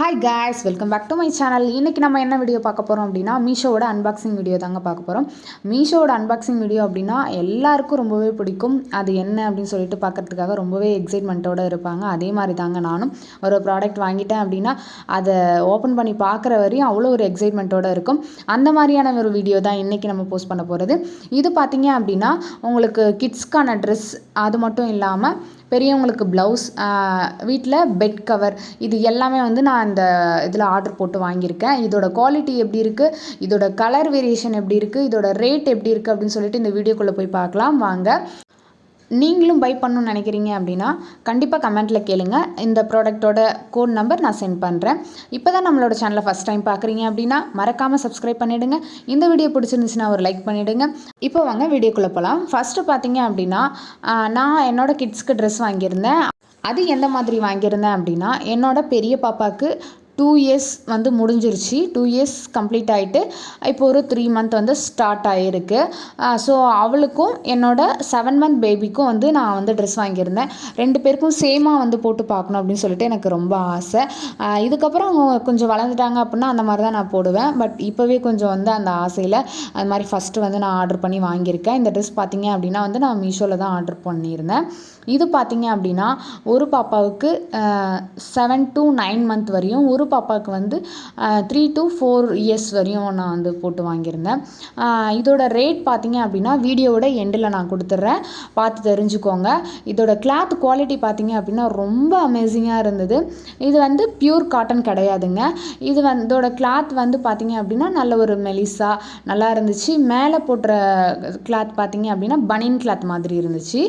Hi guys welcome back to my channel இன்றைக்கி நம்ம என்ன வீடியோ பார்க்க போகிறோம் அப்படின்னா மீஷோவோட அன்பாக்சிங் வீடியோ தாங்க பார்க்க போகிறோம் மீஷோவோட அன்பாக்சிங் வீடியோ அப்படின்னா எல்லாருக்கும் ரொம்பவே பிடிக்கும். அது என்ன அப்படின்னு சொல்லிட்டு பார்க்கறதுக்காக ரொம்பவே எக்ஸைட்மெண்ட்டோடு இருப்பாங்க. அதே மாதிரி தாங்க நானும் ஒரு ப்ராடக்ட் வாங்கிட்டேன் அப்படின்னா அதை ஓப்பன் பண்ணி பார்க்குற வரையும் அவ்வளோ ஒரு எக்ஸைட்மெண்ட்டோடு இருக்கும். அந்த மாதிரியான ஒரு வீடியோ தான் இன்றைக்கி நம்ம போஸ்ட் பண்ண போகிறது இது பார்த்திங்க அப்படின்னா உங்களுக்கு கிட்ஸ்க்கான ட்ரெஸ் அது மட்டும் இல்லாமல் பெரியவங்களுக்கு ப்ளவுஸ் வீட்டில் பெட் கவர் இது எல்லாமே வந்து நான் இந்த இதில் ஆர்டர் போட்டு வாங்கியிருக்கேன். இதோட குவாலிட்டி எப்படி இருக்குது இதோட கலர் வேரியேஷன் எப்படி இருக்குது இதோட ரேட் எப்படி இருக்குது அப்படின்னு சொல்லிட்டு இந்த வீடியோக்குள்ளே போய் பார்க்கலாம். வாங்க. நீங்களும் பை பண்ணணும்னு நினைக்கிறீங்க அப்படின்னா கண்டிப்பாக கமெண்ட்டில் கேளுங்க. இந்த ப்ராடக்ட்டோட கோட் நம்பர் நான் சென்ட் பண்ணுறேன் இப்போ தான் நம்மளோட சேனலை ஃபஸ்ட் டைம் பார்க்குறீங்க அப்படின்னா மறக்காமல் சப்ஸ்கிரைப் பண்ணிவிடுங்க இந்த வீடியோ பிடிச்சிருந்துச்சுன்னா ஒரு லைக் பண்ணிவிடுங்க இப்போ வாங்க வீடியோக்குள்ளே போகலாம் ஃபஸ்ட்டு பார்த்தீங்க அப்படின்னா நான் என்னோடய கிட்ஸ்க்கு ட்ரெஸ் வாங்கியிருந்தேன். அது எந்த மாதிரி வாங்கியிருந்தேன் அப்படின்னா என்னோட பெரிய பாப்பாவுக்கு டூ இயர்ஸ் வந்து முடிஞ்சிருச்சு. டூ இயர்ஸ் கம்ப்ளீட் ஆகிட்டு இப்போ ஒரு த்ரீ மந்த் வந்து ஸ்டார்ட் ஆகிருக்கு ஸோ அவளுக்கும் என்னோட செவன் மந்த் பேபிக்கும் வந்து நான் வந்து ட்ரெஸ் வாங்கியிருந்தேன். ரெண்டு பேருக்கும் சேமாக வந்து போட்டு பார்க்கணும் அப்படின்னு சொல்லிட்டு எனக்கு ரொம்ப ஆசை. இதுக்கப்புறம் அவங்க கொஞ்சம் வளர்ந்துட்டாங்க அப்படின்னா அந்த மாதிரி தான் நான் போடுவேன். பட் இப்போவே கொஞ்சம் வந்து அந்த ஆசையில் அது மாதிரி ஃபஸ்ட்டு வந்து நான் ஆர்டர் பண்ணி வாங்கியிருக்கேன். இந்த ட்ரெஸ் பார்த்தீங்க அப்படின்னா வந்து நான் மீஷோவில் தான் ஆர்டர் பண்ணியிருந்தேன். இது பார்த்தீங்க அப்படின்னா ஒரு பாப்பாவுக்கு செவன் டு நைன் மந்த் வரையும் ஒரு பாப்பாவுக்கு வந்து த்ரீ டு ஃபோர் இயர்ஸ் வரையும் நான் வந்து போட்டு வாங்கியிருந்தேன். இதோட ரேட் பார்த்தீங்க அப்படின்னா வீடியோவோட எண்டில் நான் கொடுத்துட்றேன் பார்த்து தெரிஞ்சுக்கோங்க. இதோட கிளாத் குவாலிட்டி பார்த்தீங்க அப்படின்னா ரொம்ப அமேசிங்காக இருந்தது. இது வந்து பியூர் காட்டன் கிடையாதுங்க. இது வந்து இதோட கிளாத் வந்து பார்த்தீங்க அப்படின்னா நல்ல ஒரு மெலிசா நல்லா இருந்துச்சு. மேலே போட்டுற கிளாத் பார்த்தீங்க அப்படின்னா பனியன் கிளாத் மாதிரி இருந்துச்சு.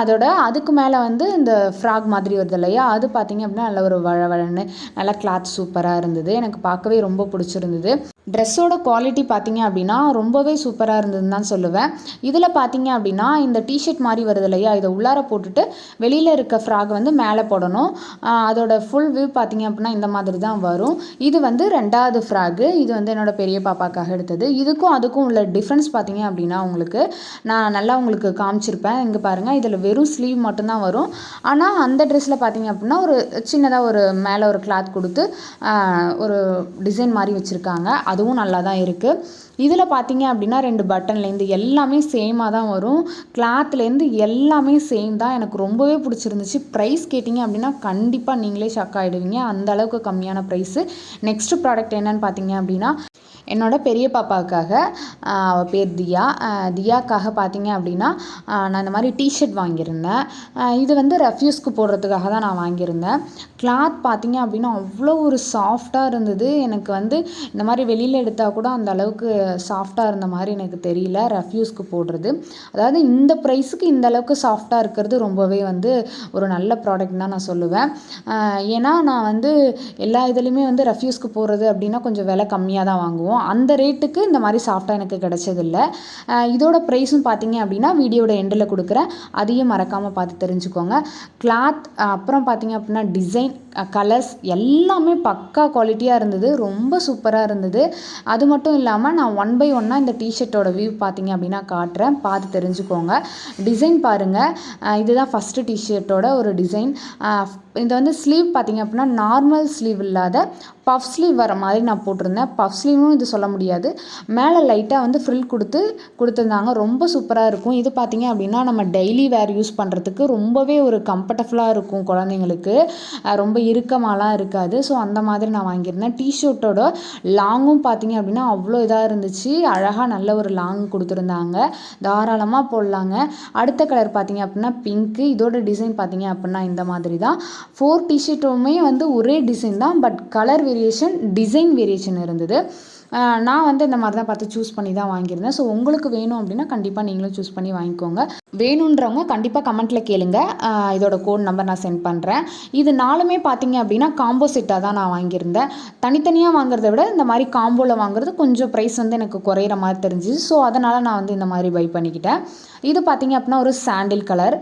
அதோட அதுக்கு மேலே வந்து இந்த ஃப்ராக் மாதிரி வருது இல்லையா? அது பார்த்தீங்க அப்படின்னா நல்ல ஒரு வழவழன்னு நல்லா கிளாத் சூப்பராக இருந்தது. எனக்கு பார்க்கவே ரொம்ப பிடிச்சிருந்தது. ட்ரெஸ்ஸோட குவாலிட்டி பார்த்தீங்க அப்படின்னா ரொம்பவே சூப்பராக இருந்ததுன்னு தான் சொல்லுவேன். இதில் பார்த்தீங்க அப்படின்னா இந்த டிஷர்ட் மாதிரி வருது இல்லையா? இதை உள்ளார போட்டுட்டு வெளியில் இருக்க ஃப்ராக் வந்து மேலே போடணும். அதோட ஃபுல் வியூ பார்த்தீங்க அப்படின்னா இந்த மாதிரி தான் வரும். இது வந்து ரெண்டாவது ஃப்ராகு இது வந்து என்னோடய பெரிய பாப்பாக்காக எடுத்தது. இதுக்கும் அதுக்கும் உள்ள டிஃப்ரென்ஸ் பார்த்தீங்க அப்படின்னா உங்களுக்கு நான் நல்லா உங்களுக்கு காமிச்சிருப்பேன். இங்கே பாருங்கள் இதில் வெறும் ஸ்லீவ் மட்டும்தான் வரும். ஆனால் அந்த ட்ரெஸ்ஸில் பார்த்தீங்க அப்படின்னா ஒரு சின்னதாக ஒரு மேலே ஒரு கிளாத் கொடுத்து ஒரு டிசைன் மாதிரி வச்சுருக்காங்க. அதுவும் நல்லா தான் இருக்குது இதில் பார்த்தீங்க அப்படின்னா ரெண்டு பட்டன்லேருந்து எல்லாமே சேமாக தான் வரும். கிளாத்லேருந்து எல்லாமே சேம் தான். எனக்கு ரொம்பவே பிடிச்சிருந்துச்சு. ப்ரைஸ் கேட்டிங்க அப்படின்னா கண்டிப்பாக நீங்களே ஷாக் ஆகிடுவீங்க அந்த அளவுக்கு கம்மியான ப்ரைஸு நெக்ஸ்ட் ப்ராடக்ட் என்னன்னு பார்த்தீங்க அப்படின்னா என்னோடய பெரிய பாப்பாவுக்காக அவள் பேர் தியா. தியாக்காக பார்த்தீங்க அப்படின்னா நான் இந்த மாதிரி டிஷர்ட் வாங்கியிருந்தேன். இது வந்து ரெஃப்யூஸ்க்கு போடுறதுக்காக தான் நான் வாங்கியிருந்தேன். கிளாத் பார்த்தீங்க அப்படின்னா அவ்வளோ ஒரு சாஃப்டாக இருந்தது. எனக்கு வந்து இந்த மாதிரி வெளியில் எடுத்தால் கூட அந்த அளவுக்கு சாஃப்டாக இருந்த மாதிரி எனக்கு தெரியல ரெஃப்யூஸ்க்கு போடுறது. அதாவது இந்த ப்ரைஸுக்கு இந்த அளவுக்கு சாஃப்டாக இருக்கிறது ரொம்பவே வந்து ஒரு நல்ல ப்ராடக்ட் தான் நான் சொல்லுவேன். ஏன்னா நான் வந்து எல்லா இதுலேயுமே வந்து ரெஃப்யூஸ்க்கு போடுறது அப்படின்னா கொஞ்சம் விலை கம்மியாக தான் வாங்குவோம். அந்த ரேட்டுக்கு இந்த மாதிரி சாஃப்டாக எனக்கு கிடைச்சதில்ல. இதோட ப்ரைஸும் பார்த்தீங்க அப்படின்னா வீடியோட எண்டில் கொடுக்குறேன். அதையும் மறக்காமல் பார்த்து தெரிஞ்சுக்கோங்க. கிளாத் அப்புறம் பார்த்தீங்க அப்படின்னா டிசைன் கலர்ஸ் எல்லாமே பக்கா குவாலிட்டியாக இருந்தது. ரொம்ப சூப்பராக இருந்தது. அது மட்டும் இல்லாமல் நான் ஒன் பை ஒன்னாக இந்த டிஷர்ட்டோட வியூ பார்த்தீங்க அப்படின்னா காட்டுறேன். பார்த்து தெரிஞ்சுக்கோங்க. டிசைன் பாருங்கள் இதுதான் ஃபஸ்ட்டு டிஷர்ட்டோட ஒரு டிசைன் இது வந்து ஸ்லீவ் பார்த்தீங்க அப்படின்னா நார்மல் ஸ்லீவ் இல்லாத பஃப் ஸ்லீவ் வர மாதிரி நான் போட்டிருந்தேன். பஃப் ஸ்லீவும் இது சொல்ல முடியாது. மேலே லைட்டாக வந்து ஃப்ரில் கொடுத்து கொடுத்துருந்தாங்க. ரொம்ப சூப்பராக இருக்கும். இது பார்த்திங்க அப்படின்னா நம்ம டெய்லி வேர் யூஸ் பண்ணுறதுக்கு ரொம்பவே ஒரு கம்ஃபர்டபுளாக இருக்கும் குழந்தைங்களுக்கு. ரொம்ப இறுக்கமாலாம் இருக்காது. ஸோ அந்த மாதிரி நான் வாங்கியிருந்தேன். டிஷர்ட்டோட லாங்கும் பார்த்தீங்க அப்படின்னா அவ்வளோ இதாக இருந்துச்சு. அழகாக நல்ல ஒரு லாங் கொடுத்துருந்தாங்க. தாராளமாக போடலாங்க. அடுத்த கலர் பார்த்திங்க அப்படின்னா பிங்க்கு இதோட டிசைன் பார்த்திங்க அப்படின்னா இந்த மாதிரி தான் ஃபோர் டிஷர்ட்டுமே வந்து ஒரே டிசைன் தான். But colour variation design variation இருந்தது. நான் வந்து இந்த மாதிரி தான் பார்த்து சூஸ் பண்ணி தான் வாங்கியிருந்தேன். ஸோ உங்களுக்கு வேணும் அப்படின்னா கண்டிப்பாக நீங்களும் சூஸ் பண்ணி வாங்கிக்கோங்க. வேணுன்றவங்க கண்டிப்பாக கமெண்ட்டில் கேளுங்க. இதோட கோட் நம்பர் நான் சென்ட் பண்ணுறேன் இது நாலுமே பார்த்தீங்க அப்படின்னா காம்போ செட்டாக தான் நான் வாங்கியிருந்தேன். தனித்தனியாக வாங்குறத விட இந்த மாதிரி காம்போவில் வாங்குறது கொஞ்சம் ப்ரைஸ் வந்து எனக்கு குறையிற மாதிரி தெரிஞ்சுது. ஸோ அதனால் நான் வந்து இந்த மாதிரி பை பண்ணிக்கிட்டேன். இது பார்த்தீங்க அப்படின்னா ஒரு சாண்டில் கலர்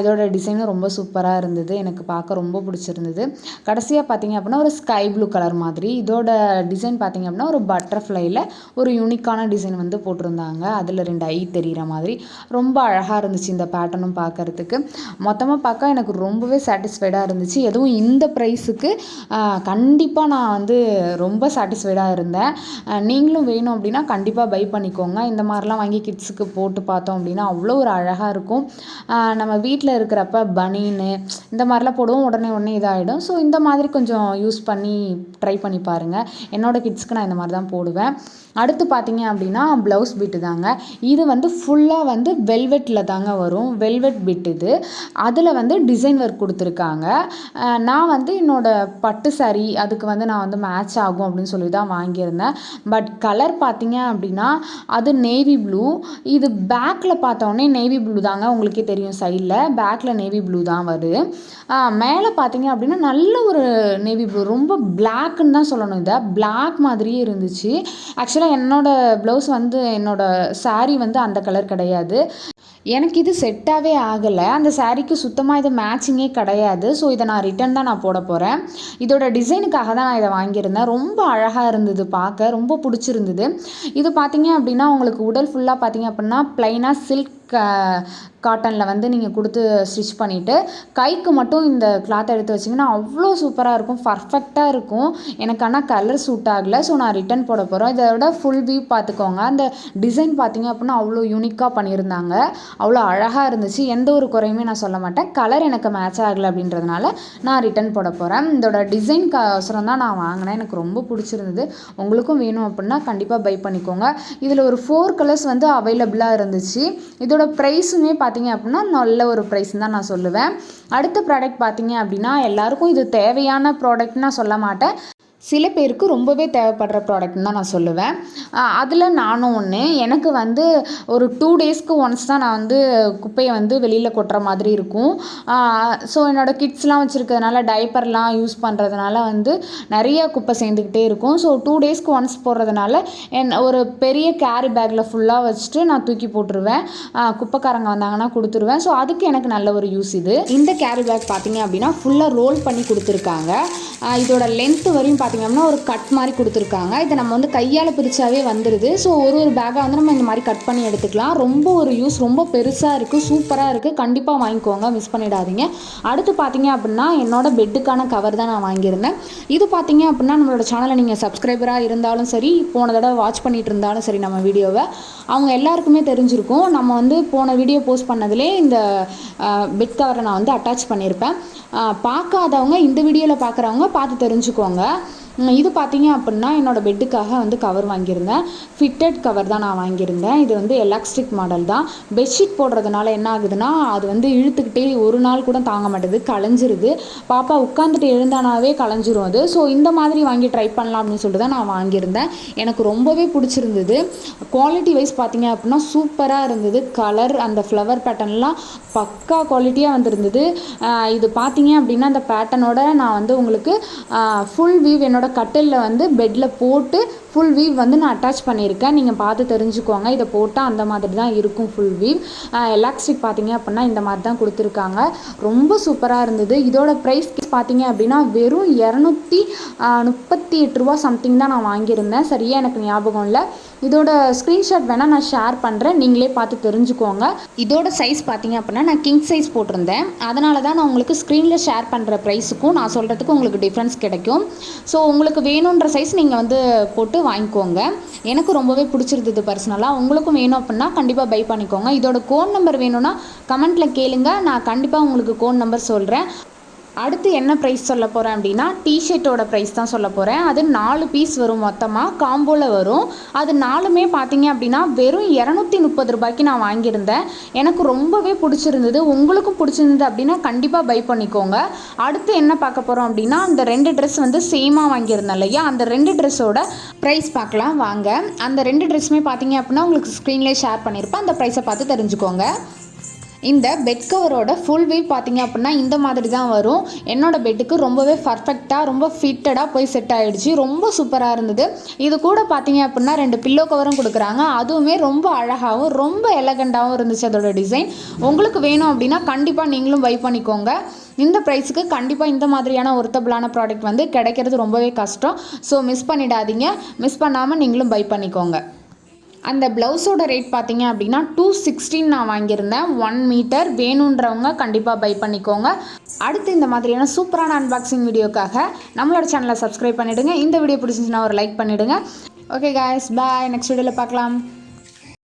இதோட டிசைனும் ரொம்ப சூப்பராக இருந்தது. எனக்கு பார்க்க ரொம்ப பிடிச்சிருந்தது. கடைசியாக பார்த்தீங்க அப்படின்னா ஒரு ஸ்கை ப்ளூ கலர் மாதிரி. இதோட டிசைன் பார்த்தீங்க அப்படின்னா ஒரு பட்டர்ஃப்ளைல ஒரு யூனிக்கான டிசைன் வந்து போட்டிருந்தாங்க. அதில் ரெண்டு ஐ தெரிகிற மாதிரி. ரொம்ப அழகாக இருந்துச்சு இந்த பேட்டர்னும் பார்க்குறதுக்கு மொத்தமாக பார்க்க எனக்கு ரொம்பவே சாட்டிஸ்ஃபைடாக இருந்துச்சு. எதுவும் இந்த ப்ரைஸுக்கு கண்டிப்பாக நான் வந்து ரொம்ப சாட்டிஸ்ஃபைடாக இருந்தேன். நீங்களும் வேணும் அப்படின்னா கண்டிப்பாக பை பண்ணிக்கோங்க. இந்த மாதிரிலாம் வாங்கி கிட்ஸுக்கு போட்டு பார்த்தோம் அப்படின்னா அவ்வளோ ஒரு அழகாக இருக்கும். நம்ம வீட்டில் இருக்கிறப்ப பனின்னு இந்த மாதிரிலாம் போடுவோம். உடனே உடனே இதாகிடும் ஸோ இந்த மாதிரி கொஞ்சம் யூஸ் பண்ணி ட்ரை பண்ணி பாருங்கள் என்னோடய கிட்ஸ்க்கு நான் இந்த மாதிரி தான் போடுவேன். அடுத்து பார்த்தீங்க அப்படின்னா ப்ளவுஸ் பிட்டு தாங்க. இது வந்து ஃபுல்லாக வந்து வெல்வெட்டில் தாங்க வரும். வெல்வெட் பிட் இது. அதில் வந்து டிசைன் ஒர்க் கொடுத்துருக்காங்க. நான் வந்து என்னோடய பட்டு சாரி அதுக்கு வந்து நான் வந்து மேட்ச் ஆகும் அப்படின்னு சொல்லி தான் வாங்கியிருந்தேன். பட் கலர் பார்த்தீங்க அப்படின்னா அது நேவி ப்ளூ இது பேக்கில் பார்த்தோன்னே நேவி ப்ளூ தாங்க உங்களுக்கே தெரியும் சைடில் பேக்கில் நேவி ப்ளூ தான் வருது. மேலே பார்த்தீங்க அப்படின்னா நல்ல ஒரு நேவி ப்ளூ ரொம்ப பிளாக்குன்னு தான் சொல்லணும் இதை. பிளாக் மாதிரியே இருந்துச்சு. ஆக்சுவலாக என்னோடய ப்ளவுஸ் வந்து என்னோடய சாரீ வந்து அந்த கலர் கிடையாது. எனக்கு இது செட்டாகவே ஆகலை. அந்த சாரீக்கு சுத்தமாக இது மேட்சிங்கே கிடையாது. ஸோ இதை நான் ரிட்டன் தான் நான் போட போகிறேன் இதோட டிசைனுக்காக தான் நான் இதை வாங்கியிருந்தேன். ரொம்ப அழகாக இருந்தது பார்க்க. ரொம்ப பிடிச்சிருந்தது. இது பார்த்தீங்க அப்படின்னா உங்களுக்கு உடல் ஃபுல்லாக பார்த்தீங்க அப்படின்னா ப்ளைனாக சில்க் காட்டனில் வந்து நீங்கள் கொடுத்து ஸ்டிச் பண்ணிவிட்டு கைக்கு மட்டும் இந்த கிளாத் எடுத்து வச்சிங்கன்னா அவ்வளோ சூப்பராக இருக்கும் பர்ஃபெக்டாக இருக்கும். எனக்கு ஆனால் கலர் சூட் ஆகலை ஸோ நான் ரிட்டன் போட போகிறோம் இதோட ஃபுல் வியூ பார்த்துக்கோங்க. அந்த டிசைன் பார்த்தீங்க அப்படின்னா அவ்வளோ யூனிக்காக பண்ணியிருந்தாங்க. அவ்வளோ அழகாக இருந்துச்சு. எந்த ஒரு குறையுமே நான் சொல்ல மாட்டேன். கலர் எனக்கு மேட்ச் ஆகலை அப்படின்றதுனால நான் ரிட்டன் போட போகிறேன் இதோட டிசைன் அவசரம் தான் நான் வாங்கினேன். எனக்கு ரொம்ப பிடிச்சிருந்தது. உங்களுக்கும் வேணும் அப்படின்னா கண்டிப்பாக பை பண்ணிக்கோங்க. இதில் ஒரு ஃபோர் கலர்ஸ் வந்து அவைலபிளாக இருந்துச்சு. இதோட ப்ரைஸுமே பார்த்தீங்க அப்படின்னா நல்ல ஒரு ப்ரைஸ் தான் நான் சொல்லுவேன். அடுத்த ப்ராடக்ட் பார்த்தீங்க அப்படின்னா எல்லாருக்கும் இது தேவையான ப்ராடக்ட்னு நான் சொல்ல மாட்டேன். சில பேருக்கு ரொம்பவே தேவைப்படுற ப்ராடக்ட்னு தான் நான் சொல்லுவேன். அதில் நானும் ஒன்று எனக்கு வந்து ஒரு டூ டேஸ்க்கு ஒன்ஸ் தான் நான் வந்து குப்பையை வந்து வெளியில் கொட்டுற மாதிரி இருக்கும். ஸோ என்னோடய கிட்ஸ்லாம் வச்சுருக்கிறதுனால டைப்பர்லாம் யூஸ் பண்ணுறதுனால வந்து நிறைய குப்பை சேர்ந்துக்கிட்டே இருக்கும். ஸோ டூ டேஸ்க்கு ஒன்ஸ் போடுறதுனால என் ஒரு பெரிய கேரி பேக்கில் ஃபுல்லாக வச்சுட்டு நான் தூக்கி போட்டுருவேன். குப்பைக்காரங்க வந்தாங்கன்னா கொடுத்துருவேன். ஸோ அதுக்கு எனக்கு நல்ல ஒரு யூஸ் இது. இந்த கேரி பேக் பார்த்தீங்க அப்படின்னா ஃபுல்லாக ரோல் பண்ணி கொடுத்துருக்காங்க. இதோட லென்த் வரையும் பார்த்தீங்கன்னா ஒரு கட் மாதிரி கொடுத்துருக்காங்க. இதை நம்ம வந்து கையால் பிரித்தாவே வந்துடுது ஸோ ஒரு ஒரு பேக்கை வந்து நம்ம இந்த மாதிரி கட் பண்ணி எடுத்துக்கலாம். ரொம்ப ஒரு யூஸ் ரொம்ப பெருசாக இருக்குது சூப்பராக இருக்குது கண்டிப்பாக வாங்கிக்கோங்க மிஸ் பண்ணிடாதீங்க. அடுத்து பார்த்தீங்க அப்படின்னா என்னோடய பெட்டுக்கான கவர் தான் நான் வாங்கியிருந்தேன். இது பார்த்தீங்க அப்படின்னா நம்மளோட சேனலை நீங்கள் சப்ஸ்கிரைபராக இருந்தாலும் சரி போன தடவை வாட்ச் பண்ணிட்டு இருந்தாலும் சரி நம்ம வீடியோவை. அவங்க எல்லாருக்குமே தெரிஞ்சிருக்கும். நம்ம வந்து போன வீடியோ போஸ்ட் பண்ணதுலே இந்த பெட் கவரை நான் வந்து அட்டாச் பண்ணியிருப்பேன் பார்க்காதவங்க இந்த வீடியோவில் பார்க்குறவங்க பார்த்து தெரிஞ்சுக்கோங்க. இது பார்த்தீங்க அப்படின்னா என்னோடய பெட்டுக்காக வந்து கவர் வாங்கியிருந்தேன். ஃபிட்டட் கவர் தான் நான் வாங்கியிருந்தேன். இது வந்து எலாஸ்டிக் மாடல் தான். பெட்ஷீட் போடுறதுனால என்ன ஆகுதுன்னா அது வந்து இழுத்துக்கிட்டே ஒரு நாள் கூட தாங்க மாட்டேது களைஞ்சிருது பாப்பா உட்காந்துட்டு எழுந்தானாவே களைஞ்சிரும் அது. ஸோ இந்த மாதிரி வாங்கி ட்ரை பண்ணலாம் அப்படின்னு சொல்லிட்டு தான் நான் வாங்கியிருந்தேன். எனக்கு ரொம்பவே பிடிச்சிருந்தது. குவாலிட்டி வைஸ் பார்த்தீங்க அப்படின்னா சூப்பராக இருந்தது. கலர் அந்த ஃப்ளவர் பேட்டர்ன்லாம் பக்கா குவாலிட்டியாக வந்திருந்தது. இது பார்த்தீங்க அப்படின்னா அந்த பேட்டர்னோட நான் வந்து உங்களுக்கு ஃபுல் வியூ என்னோட கட்டிலில் வந்து பெட்டில் போட்டு ஃபுல் வீவ் வந்து நான் அட்டாச் பண்ணியிருக்கேன். நீங்கள் பார்த்து தெரிஞ்சுக்கோங்க. இதை போட்டால் அந்த மாதிரி தான் இருக்கும் ஃபுல் வீவ் எலாஸ்டிக் பார்த்தீங்க அப்படின்னா இந்த மாதிரி தான் கொடுத்துருக்காங்க. ரொம்ப சூப்பராக இருந்தது. இதோட ப்ரைஸ் பார்த்தீங்க அப்படின்னா வெறும் இரநூத்தி முப்பத்தி எட்டு ரூபா சம்திங் தான் நான் வாங்கியிருந்தேன். சரியாக எனக்கு ஞாபகம் இல்லை. இதோட ஸ்க்ரீன்ஷாட் வேணால் நான் ஷேர் பண்ணுறேன் நீங்களே பார்த்து தெரிஞ்சுக்கோங்க. இதோட சைஸ் பார்த்தீங்க அப்படின்னா நான் கிங் சைஸ் போட்டிருந்தேன். அதனால தான் நான் உங்களுக்கு ஸ்க்ரீனில் ஷேர் பண்ணுற ப்ரைஸுக்கும் நான் சொல்கிறதுக்கும் உங்களுக்கு டிஃப்ரென்ஸ் கிடைக்கும். ஸோ உங்களுக்கு வேணுன்ற சைஸ் நீங்கள் வந்து போட்டு வாங்கிக்கோங்க. எனக்கு ரொம்பவே பிடிச்சிருந்தது பர்சனலாக உங்களுக்கும் வேணும் அப்படின்னா கண்டிப்பாக பை பண்ணிக்கோங்க. இதோட கோட் நம்பர் வேணும்னா கமெண்ட்டில் கேளுங்க. நான் கண்டிப்பாக உங்களுக்கு கோட் நம்பர் சொல்கிறேன் அடுத்து என்ன ப்ரைஸ் சொல்ல போகிறேன் அப்படின்னா டிஷர்ட்டோட ப்ரைஸ் தான் சொல்ல போகிறேன் அது நாலு பீஸ் வரும் மொத்தமாக காம்போவில் வரும். அது நாலுமே பார்த்தீங்க அப்படின்னா வெறும் இரநூத்தி முப்பது ரூபாய்க்கு நான் வாங்கியிருந்தேன். எனக்கு ரொம்பவே பிடிச்சிருந்தது. உங்களுக்கும் பிடிச்சிருந்தது அப்படின்னா கண்டிப்பாக பை பண்ணிக்கோங்க. அடுத்து என்ன பார்க்க போகிறோம் அப்படின்னா அந்த ரெண்டு ட்ரெஸ் வந்து சேமாக வாங்கியிருந்தேன் இல்லையா? அந்த ரெண்டு ட்ரெஸ்ஸோட ப்ரைஸ் பார்க்கலாம். வாங்க. அந்த ரெண்டு ட்ரெஸ்ஸுமே பார்த்தீங்க அப்படின்னா உங்களுக்கு ஸ்க்ரீன்லேயே ஷேர் பண்ணியிருப்பேன். அந்த ப்ரைஸை பார்த்து தெரிஞ்சுக்கோங்க. இந்த பெட் கவரோட ஃபுல் வியூ பார்த்தீங்க அப்படின்னா இந்த மாதிரி தான் வரும். என்னோடய பெட்டுக்கு ரொம்பவே பர்ஃபெக்டாக ரொம்ப ஃபிட்டடாக போய் செட் ஆகிடுச்சு ரொம்ப சூப்பராக இருந்தது. இது கூட பார்த்தீங்க அப்படின்னா ரெண்டு பில்லோ கவரும் கொடுக்குறாங்க. அதுவுமே ரொம்ப அழகாகவும் ரொம்ப எலகண்டாகவும் இருந்துச்சு அதோட டிசைன் உங்களுக்கு வேணும் அப்படின்னா கண்டிப்பாக நீங்களும் பை பண்ணிக்கோங்க. இந்த ப்ரைஸுக்கு கண்டிப்பாக இந்த மாதிரியான ஒர்த்தபிளான ப்ராடக்ட் வந்து கிடைக்கிறது ரொம்பவே கஷ்டம். ஸோ மிஸ் பண்ணிடாதீங்க. மிஸ் பண்ணாமல் நீங்களும் பை பண்ணிக்கோங்க. அந்த ப்ளவுஸோட ரேட் பார்த்தீங்க அப்படின்னா டூ சிக்ஸ்டீன் நான் வாங்கியிருந்தேன். ஒன் மீட்டர் வேணுன்றவங்க கண்டிப்பாக பை பண்ணிக்கோங்க. அடுத்து இந்த மாதிரியான சூப்பரான அன்பாக்சிங் வீடியோக்காக நம்மளோட சேனலை சப்ஸ்கிரைப் பண்ணிவிடுங்க இந்த வீடியோ பிடிச்சிருந்துச்சுன்னா ஒரு லைக் பண்ணிவிடுங்க ஓகே காய்ஸ் பாய் நெக்ஸ்ட் வீடியோவில் பார்க்கலாம்.